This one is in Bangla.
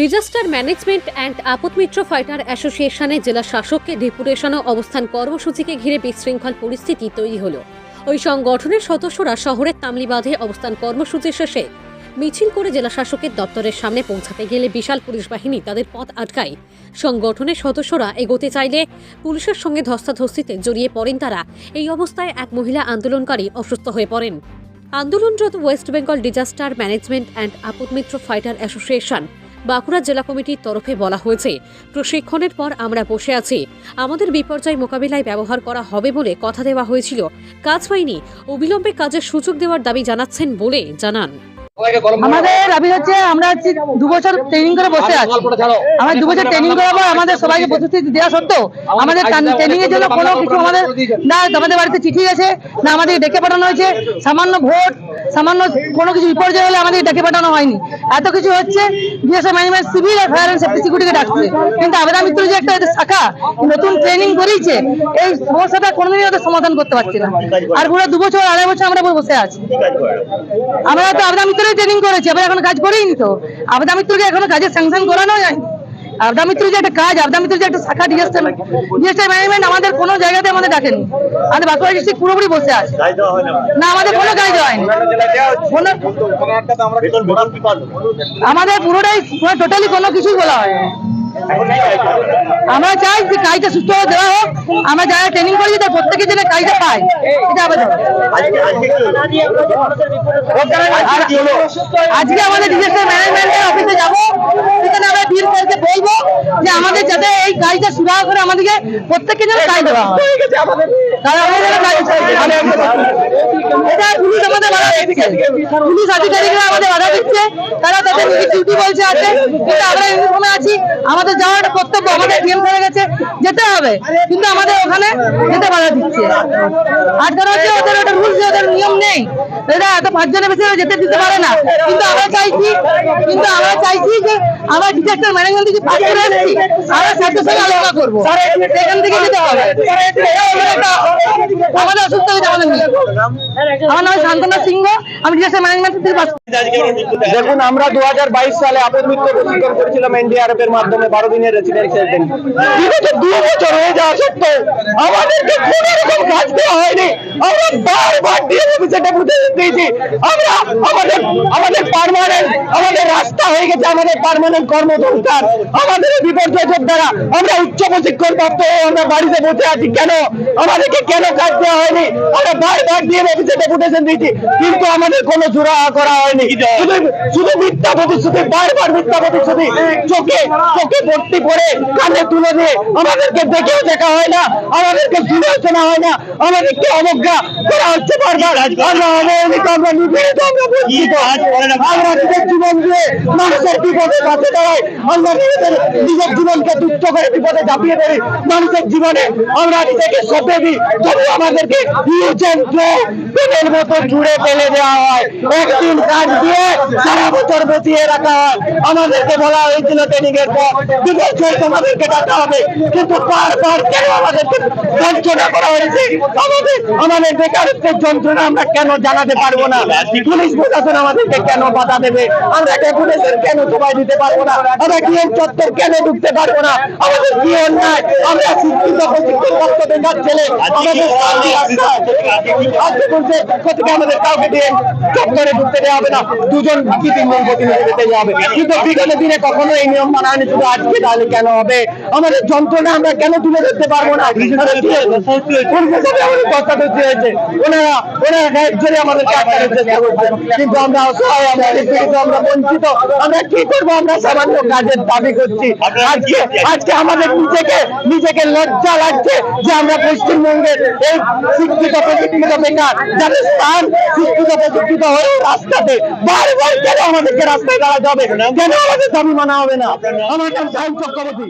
Disaster management and Aapdamitra fighter অ্যাসোসিয়েশনে জেলা শাসককে ডেপুটেশন অবস্থান কর্মসূচিকে ঘিরে বিশৃঙ্খল পরিস্থিতি তৈরি হলো। ওই সংগঠনের সদস্যরা শহরের তামলিবাঁধে অবস্থান কর্মসূচি শেষে মিছিল করে জেলা শাসকের দপ্তরের সামনে পৌঁছাতে গেলে বিশাল পুলিশ বাহিনী তাদের পথ আটকায়। সংগঠনের সদস্যরা এগোতে চাইলে পুলিশের সঙ্গে ধস্তাধস্তিতে জড়িয়ে পড়েন তারা। এই অবস্থায় এক মহিলা আন্দোলনকারী অসুস্থ হয়ে পড়েন। আন্দোলনরত West Bengal disaster management and Aapdamitra fighter association Bankura জেলা কমিটির তরফে বলা হয়েছে, প্রশিক্ষণের পর আমরা বসে আছি। আমাদের বিপর্যয় মোকাবিলায় ব্যবহার করা হবে বলে কথা দেওয়া হয়েছিল। কাজ পাইনি অবিলম্বে কাজের সুযোগ দেওয়ার দাবি জানাচ্ছেন বলে জানান। আমাদের দাবি হচ্ছে আমরা হচ্ছে দু বছর ট্রেনিং করে বসে আছি। আমরা দু বছর ট্রেনিং করাবো আমাদের সবাইকে প্রতিশ্রুতি দেওয়া সত্ত্বেও আমাদের ট্রেনিং এর জন্য কোনো কিছু আমাদের না আমাদের বাড়িতে চিঠি আছে না আমাদের ডেকে পাঠানো হয়েছে। সামান্য ভোট সামান্য কোনো কিছু বিপর্যয় হলে আমাদের ডেকে পাঠানো হয়নি। এত কিছু হচ্ছে বিএসএফ ম্যানেজমেন্ট সিভিল আর ফায়ার অ্যান্ড সেফটি সিকিউরিটিকে ডাকছে। কিন্তু আবেদা মিত্র যে একটা শাখা নতুন ট্রেনিং করিয়েছে এই সমস্যাটা কোনোদিনই ওদের সমাধান করতে পারছে না। আর পুরো দু বছর আড়াই বছর আমরা বসে আছি। আমরা তো আবেদা মিত্রের ট্রেনিং করেছি আবার এখন কাজ করিনি তো। আবদা মিত্রকে এখনও কাজের স্যাংশন করানো যায়নি। আবদা মিত্র যে একটা কাজ আবদা মিত্র যে একটা শাখা ডিএসএ ডিএসএ ম্যানেজমেন্ট আমাদের কোনো জায়গাতে আমাদের ডাকেনি। আমাদের বাঁকুড়া ডিস্ট্রিক্ট পুরোপুরি বসে আছে। না আমাদের কোনো কাজ হয়নি। আমাদের পুরোটাই টোটালি কোনো কিছুই বলা হয় আমরা চাই যে কাজটা সুস্থভাবে দেওয়া হোক। আমরা যারা ট্রেনিং করেছি তার প্রত্যেকে যেন কাজটা পায় এটা আজকে আমাদের ডিজাস্টার ম্যানেজমেন্টের অফিসে যাব। সেখানে আমরা ডিএম স্যারকে বলব যে আমাদের যাতে এই কাজটা সুরাহা করে আমাদেরকে প্রত্যেককে যেন কাজ দেওয়া হয়। এটা পুলিশ আমাদের বাধা দিচ্ছে। পুলিশ আধিকারিকরা আমাদের বাধা দিচ্ছে। তারা তাদের ডিউটি বলছে আছে। কিন্তু আমরা ইউনিফর্মে আছি। আমাদের যাওয়ার একটা কর্তব্য আমাদের ডিএম স্যারের গেছে। যেতে হবে। কিন্তু আমাদের ওখানে যেতে বাধা দিচ্ছে। আজকাল হচ্ছে ওদের ওটা রুলস ওদের নিয়ম নেই। এরা এত পাঁচজনের বেশি যেতে দিতে পারে না। কিন্তু আমরা চাইছি কিন্তু আমরা চাইছি যে আমরা ডিজাস্টার ম্যানেজমেন্ট থেকে পাস করে এসেছি আমরা স্যারদের সঙ্গে আলোচনা করব। সেখান থেকে যেতে হবে। আমাদের অসুস্থ হয়েছে আমাদের মেয়ে। আমার নাম শান্তনা সিংহ আমি ডিজাস্টার ম্যানেজমেন্ট থেকে দেখুন, আমরা দু হাজার বাইশ সালে আপদ প্রশিক্ষণ করেছিলাম এনডিআরএফ এর মাধ্যমে বারো দিনের রেসিডেন্সিয়াল দু বছর হয়ে যাওয়া সত্ত্বেও আমাদেরকে কোন রকম কাজ দেওয়া হয়নি। আমরা বারবার ডিএম দিয়েছি। আমরা আমাদের আমাদের গেছে আমাদের পার্মানেন্ট কর্মসংস্থান। আমাদের বিপর্যয় যোদ্ধারা আমরা উচ্চ প্রশিক্ষণ প্রাপ্ত হয়ে আমরা বাড়িতে বসে আছি। কেন? আমাদেরকে কেন কাজ দেওয়া হয়নি? আমরা বারবার ডিএম অফিসে ডেপুটেশন দিয়েছি। কিন্তু আমাদের কোনো সুরাহা করা হয়নি। শুধু শুধু মিথ্যা প্রতিশ্রুতি বারবার মিথ্যা প্রতিশ্রুতি। চোখে চোখে ভর্তি করে কানে তুলে দিয়ে আমাদেরকে দেখেও দেখা হয় না। আমাদেরকে শুনে শোনা হয় না। আমাদেরকে অবজ্ঞা করা হচ্ছে বারবার। আমরা অবহেলিত আমরা নিপীড়িত আমরা বঞ্চিত। আমরা জীবন দিয়ে মানুষের বিপদে কাছে দাঁড়াই। আমরা নিজেদের, নিজের জীবনকে তুচ্ছ করে বিপদে ঝাঁপিয়ে পড়ি। মানুষের জীবনে আমরা নিজেকে সঁপে দিই। যদি আমাদেরকে পেনের মতো জুড়ে ফেলে দেওয়া হয়। একদিন কাজ দিয়ে সারা বছর রাখা হয়। আমাদেরকে বলা হয়েছিল ট্রেনিং এর পর তোমাদেরকে ডাকা হবে। কিন্তু বারবার কেন আমাদেরকে বঞ্চনা করা হয়েছে? আমাদের আমাদের বেকারত্বের যন্ত্রণা আমরা কেন জানাতে পারব না? পুলিশ প্রশাসন আমাদেরকে কেন বাধা দেবে? আমরা ডেপুটেশন কেন সবাই দিতে পারব না? আমরা ডিএম চত্বর কেন ঢুকতে পারব না? আমাদের কি অন্যায়? আমরা শিক্ষিত প্রশিক্ষণ প্রাপ্ত বেকার ছেলে আমাদের আজকে বলছে আমাদের কাউকে দিয়ে চত্বরে ঢুকতে দেওয়া হবে না? দুজন কি তিনজন প্রতিনিধি হবে? কিন্তু বিগত দিনে কখনো এই নিয়ম মানা হয়নি শুধু আজকে তাহলে কেন হবে? আমাদের যন্ত্রণা আমরা কেন তুলে ধরতে পারব না? আমাদের কথা ধরতে হয়েছে। ওনারা ওনারা আমাদেরকে আটকানোর চেষ্টা করছে। কিন্তু আমরা অসহায় আমরা আমরা বঞ্চিত আমরা কি করব আমরা? সামান্য কাজের দাবি করছি। আজকে আজকে আমাদের নিজেকে নিজেকে লজ্জা লাগছে যে আমরা পশ্চিমবঙ্গের এই শিক্ষিত, প্রশিক্ষিত বেকার, যাদের স্থান শিক্ষিত, প্রশিক্ষিত হয়ে রাস্তাতে বারবার কেন আমাদেরকে রাস্তায় দাঁড়াতে হবে? কেন আমাদের দাবি মানা হবে না? আমার নাম চক্রবর্তী।